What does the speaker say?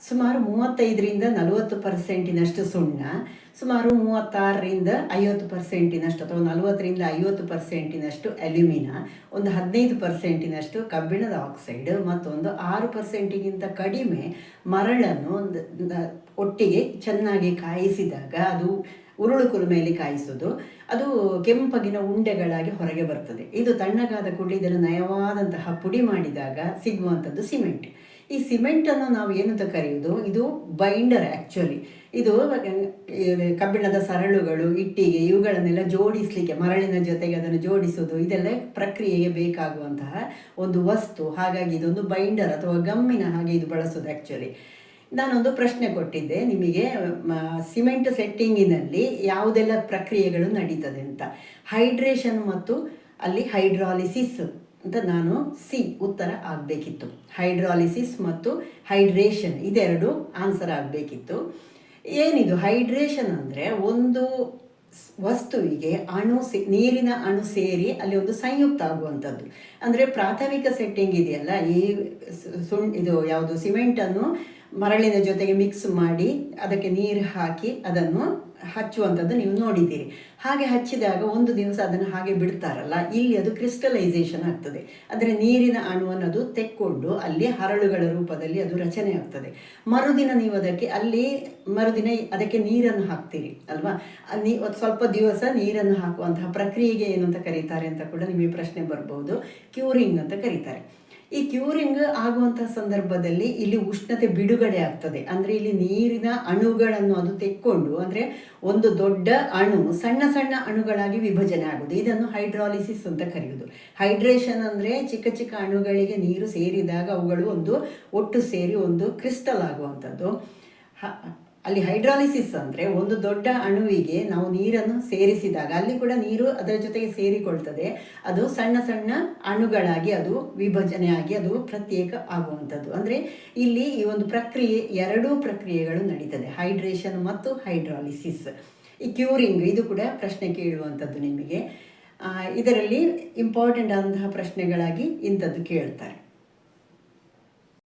ಸುಮಾರು ಮೂವತ್ತೈದರಿಂದ ನಲವತ್ತು ಪರ್ಸೆಂಟಿನಷ್ಟು ಸುಣ್ಣ, ಸುಮಾರು ಮೂವತ್ತಾರರಿಂದ ಐವತ್ತು ಪರ್ಸೆಂಟಿನಷ್ಟು ಅಥವಾ ನಲವತ್ತರಿಂದ ಐವತ್ತು ಪರ್ಸೆಂಟಿನಷ್ಟು ಅಲ್ಯೂಮಿನ, ಒಂದು ಹದಿನೈದು ಪರ್ಸೆಂಟಿನಷ್ಟು ಕಬ್ಬಿಣದ ಆಕ್ಸೈಡ್ ಮತ್ತೊಂದು ಆರು ಪರ್ಸೆಂಟಿಗಿಂತ ಕಡಿಮೆ ಮರಳನ್ನು ಒಂದು ಒಟ್ಟಿಗೆ ಚೆನ್ನಾಗಿ ಕಾಯಿಸಿದಾಗ ಅದು ಉರುಳು ಕುಲುಮೆಯಲ್ಲಿ ಕಾಯಿಸೋದು, ಅದು ಕೆಂಪಗಿನ ಉಂಡೆಗಳಾಗಿ ಹೊರಗೆ ಬರ್ತದೆ. ಇದು ತಣ್ಣಗಾದ ಇದನ್ನು ನಯವಾದಂತಹ ಪುಡಿ ಮಾಡಿದಾಗ ಸಿಗುವಂಥದ್ದು ಸಿಮೆಂಟ್. ಈ ಸಿಮೆಂಟನ್ನು ನಾವು ಏನಂತ ಕರೆಯುವುದು? ಇದು ಬೈಂಡರ್ ಆ್ಯಕ್ಚುಲಿ ಇದು ಕಬ್ಬಿಣದ ಸರಳುಗಳು, ಇಟ್ಟಿಗೆ, ಇವುಗಳನ್ನೆಲ್ಲ ಜೋಡಿಸಲಿಕ್ಕೆ, ಮರಳಿನ ಜೊತೆಗೆ ಅದನ್ನು ಜೋಡಿಸೋದು ಇದೆಲ್ಲ ಪ್ರಕ್ರಿಯೆಗೆ ಬೇಕಾಗುವಂತಹ ಒಂದು ವಸ್ತು. ಹಾಗಾಗಿ ಇದೊಂದು ಬೈಂಡರ್ ಅಥವಾ ಗಮ್ಮಿನ ಹಾಗೆ ಇದು ಬಳಸೋದು ಆ್ಯಕ್ಚುಲಿ ನಾನೊಂದು ಪ್ರಶ್ನೆ ಕೊಟ್ಟಿದ್ದೆ. ನಿಮಗೆ ಸಿಮೆಂಟ್ ಸೆಟ್ಟಿಂಗಿನಲ್ಲಿ ಯಾವುದೆಲ್ಲ ಪ್ರಕ್ರಿಯೆಗಳು ನಡೀತದೆ ಅಂತ? ಹೈಡ್ರೇಷನ್ ಮತ್ತು ಅಲ್ಲಿ ಹೈಡ್ರಾಲಿಸಿಸ್ ಅಂತ ನಾನು ಸಿ ಉತ್ತರ ಆಗಬೇಕಿತ್ತು. ಹೈಡ್ರಾಲಿಸಿಸ್ ಮತ್ತು ಹೈಡ್ರೇಷನ್ ಇದೆರಡು ಆನ್ಸರ್ ಆಗಬೇಕಿತ್ತು. ಏನಿದು? ಹೈಡ್ರೇಷನ್ ಅಂದರೆ ಒಂದು ವಸ್ತುವಿಗೆ ಅಣು ಸೇ, ನೀರಿನ ಅಣು ಸೇರಿ ಅಲ್ಲಿ ಒಂದು ಸಂಯುಕ್ತ ಆಗುವಂಥದ್ದು. ಅಂದರೆ ಪ್ರಾಥಮಿಕ ಸೆಟ್ಟಿಂಗ್ ಇದೆಯಲ್ಲ, ಈ ಸುಣ್, ಇದು ಯಾವುದು, ಸಿಮೆಂಟನ್ನು ಮರಳಿನ ಜೊತೆಗೆ ಮಿಕ್ಸ್ ಮಾಡಿ ಅದಕ್ಕೆ ನೀರು ಹಾಕಿ ಅದನ್ನು ಹಚ್ಚುವಂಥದ್ದು ನೀವು ನೋಡಿದ್ದೀರಿ. ಹಾಗೆ ಹಚ್ಚಿದಾಗ ಒಂದು ದಿವಸ ಅದನ್ನು ಹಾಗೆ ಬಿಡ್ತಾರಲ್ಲ, ಇಲ್ಲಿ ಅದು ಕ್ರಿಸ್ಟಲೈಸೇಷನ್ ಆಗ್ತದೆ. ಅಂದರೆ ನೀರಿನ ಅಣುವನ್ನು ಅದು ತೆಕ್ಕೊಂಡು ಅಲ್ಲಿ ಹರಳುಗಳ ರೂಪದಲ್ಲಿ ಅದು ರಚನೆ ಆಗ್ತದೆ. ಮರುದಿನ ನೀವು ಅದಕ್ಕೆ ಅಲ್ಲಿ ಮರುದಿನ ಅದಕ್ಕೆ ನೀರನ್ನು ಹಾಕ್ತೀರಿ, ಅಲ್ವಾ? ನೀ ಸ್ವಲ್ಪ ದಿವಸ ನೀರನ್ನು ಹಾಕುವಂತಹ ಪ್ರಕ್ರಿಯೆಗೆ ಏನು ಅಂತ ಕರೀತಾರೆ ಅಂತ ಕೂಡ ನಿಮಗೆ ಪ್ರಶ್ನೆ ಬರ್ಬೋದು. ಕ್ಯೂರಿಂಗ್ ಅಂತ ಕರೀತಾರೆ. ಈ ಕ್ಯೂರಿಂಗ್ ಆಗುವಂತಹ ಸಂದರ್ಭದಲ್ಲಿ ಇಲ್ಲಿ ಉಷ್ಣತೆ ಬಿಡುಗಡೆ ಆಗ್ತದೆ. ಅಂದರೆ ಇಲ್ಲಿ ನೀರಿನ ಅಣುಗಳನ್ನು ಅದು ತೆಕ್ಕೊಂಡು, ಅಂದರೆ ಒಂದು ದೊಡ್ಡ ಅಣು, ಸಣ್ಣ ಸಣ್ಣ ಅಣುಗಳಾಗಿ ವಿಭಜನೆ ಆಗುವುದು. ಇದನ್ನು ಹೈಡ್ರಾಲಿಸಿಸ್ ಅಂತ ಕರೆಯುವುದು. ಹೈಡ್ರೇಷನ್ ಅಂದರೆ ಚಿಕ್ಕ ಚಿಕ್ಕ ಅಣುಗಳಿಗೆ ನೀರು ಸೇರಿದಾಗ ಅವುಗಳು ಒಂದು, ಒಟ್ಟು ಸೇರಿ ಒಂದು ಕ್ರಿಸ್ಟಲ್ ಆಗುವಂಥದ್ದು. ಅಲ್ಲಿ ಹೈಡ್ರಾಲಿಸಿಸ್ ಅಂದರೆ ಒಂದು ದೊಡ್ಡ ಅಣುವಿಗೆ ನಾವು ನೀರನ್ನು ಸೇರಿಸಿದಾಗ, ಅಲ್ಲಿ ಕೂಡ ನೀರು ಅದರ ಜೊತೆಗೆ ಸೇರಿಕೊಳ್ತದೆ. ಅದು ಸಣ್ಣ ಸಣ್ಣ ಅಣುಗಳಾಗಿ, ಅದು ವಿಭಜನೆ ಆಗಿ ಅದು ಪ್ರತ್ಯೇಕ ಆಗುವಂಥದ್ದು. ಅಂದರೆ ಇಲ್ಲಿ ಈ ಒಂದು ಪ್ರಕ್ರಿಯೆ, ಎರಡೂ ಪ್ರಕ್ರಿಯೆಗಳು ನಡೀತದೆ. ಹೈಡ್ರೇಷನ್ ಮತ್ತು ಹೈಡ್ರಾಲಿಸಿಸ್. ಈ ಕ್ಯೂರಿಂಗ್, ಇದು ಕೂಡ ಪ್ರಶ್ನೆ ಕೇಳುವಂಥದ್ದು ನಿಮಗೆ. ಇದರಲ್ಲಿ ಇಂಪಾರ್ಟೆಂಟ್ ಆದಂತಹ ಪ್ರಶ್ನೆಗಳಾಗಿ ಇಂಥದ್ದು ಕೇಳ್ತಾರೆ.